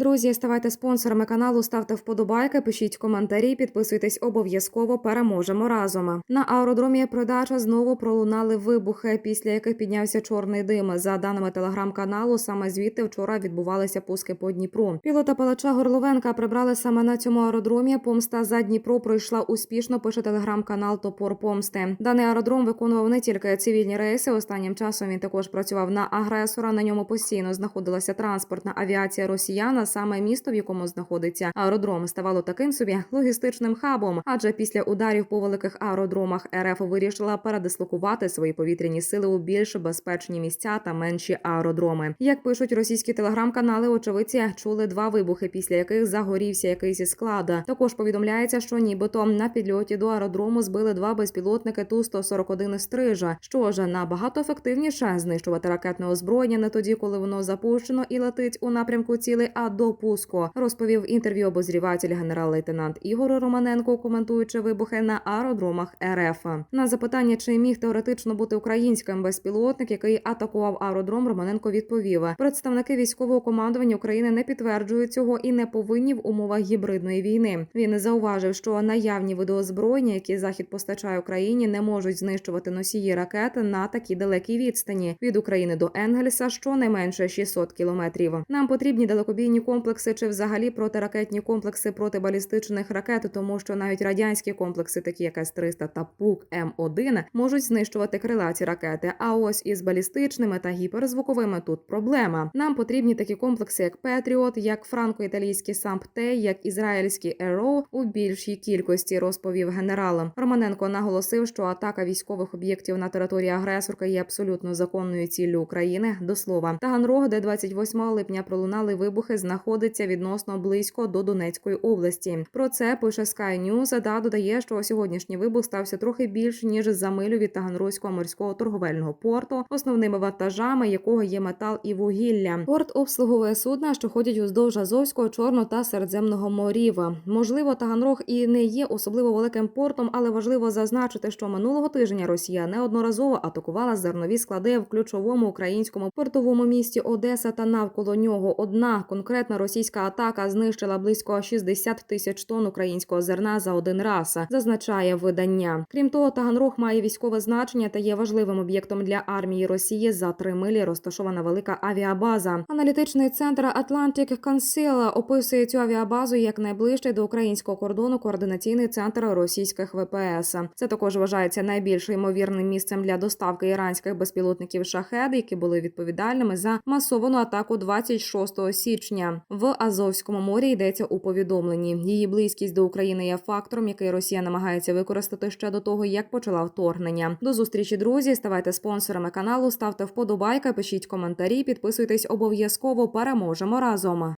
Друзі, ставайте спонсорами каналу, ставте вподобайки, пишіть коментарі, підписуйтесь обов'язково. Переможемо разом. На аеродромі продача знову пролунали вибухи, після яких піднявся чорний дим. За даними телеграм-каналу, саме звідти вчора відбувалися пуски по Дніпру. Пілота палача Горловенка прибрали саме на цьому аеродромі. Помста за Дніпро пройшла успішно. Пише телеграм-канал Топор Помсти. Даний аеродром виконував не тільки цивільні рейси. Останнім часом він також працював на агресора. На ньому постійно знаходилася транспортна авіація росіян. Саме місто, в якому знаходиться аеродром, ставало таким собі логістичним хабом. Адже після ударів по великих аеродромах РФ вирішила передислокувати свої повітряні сили у більш безпечні місця та менші аеродроми. Як пишуть російські телеграм-канали, очевидці чули два вибухи, після яких загорівся якийсь склад. Також повідомляється, що нібито на підльоті до аеродрому збили два безпілотники ту 141 стрижа, що ж набагато ефективніше знищувати ракетне озброєння не тоді, коли воно запущено і летить у напрямку цілей, а до пуску, розповів інтерв'ю обозріватель генерал-лейтенант Ігор Романенко, коментуючи вибухи на аеродромах РФ. На запитання, чи міг теоретично бути українським безпілотник, який атакував аеродром, Романенко відповів: представники військового командування України не підтверджують цього і не повинні в умовах гібридної війни. Він зауважив, що наявні види озброєння, які захід постачає Україні, не можуть знищувати носії ракет на такій далекій відстані від України до Енгельса, що не менше 600 кілометрів. Нам потрібні далекобійні комплекси чи взагалі протиракетні комплекси протибалістичних ракет, тому що навіть радянські комплекси, такі як С-300 та ПУК М1, можуть знищувати крилаті ракети. А ось із балістичними та гіперзвуковими тут проблема. Нам потрібні такі комплекси, як Петріот, як франко-італійські САМПТЕ, як ізраїльські ЕРО у більшій кількості, розповів генерал. Романенко наголосив, що атака військових об'єктів на території агресорка є абсолютно законною ціллю України. До слова, Таганрог, де 28 липня пролунали вибухи, знаходиться відносно близько до Донецької області. Про це пише Sky News та додає, що сьогоднішній вибух стався трохи більш ніж за милю від Таганрозького морського торговельного порту, основними вантажами якого є метал і вугілля. Порт обслуговує судна, що ходять уздовж Азовського, Чорного та Середземного морів. Можливо, Таганрог і не є особливо великим портом, але важливо зазначити, що минулого тижня Росія неодноразово атакувала зернові склади в ключовому українському портовому місті Одеса та навколо нього. Одна конкретна російська атака знищила близько 60 тисяч тонн українського зерна за один раз, зазначає видання. Крім того, Таганрог має військове значення та є важливим об'єктом для армії Росії. За три милі розташована велика авіабаза. Аналітичний центр Atlantic Council описує цю авіабазу як найближчий до українського кордону координаційний центр російських ВПС. Це також вважається найбільш ймовірним місцем для доставки іранських безпілотників шахед, які були відповідальними за масовану атаку 26 січня. В Азовському морі йдеться у повідомленні. Її близькість до України є фактором, який Росія намагається використати ще до того, як почала вторгнення. До зустрічі, друзі. Ставайте спонсорами каналу, ставте вподобайка, пишіть коментарі, підписуйтесь обов'язково. Переможемо разом.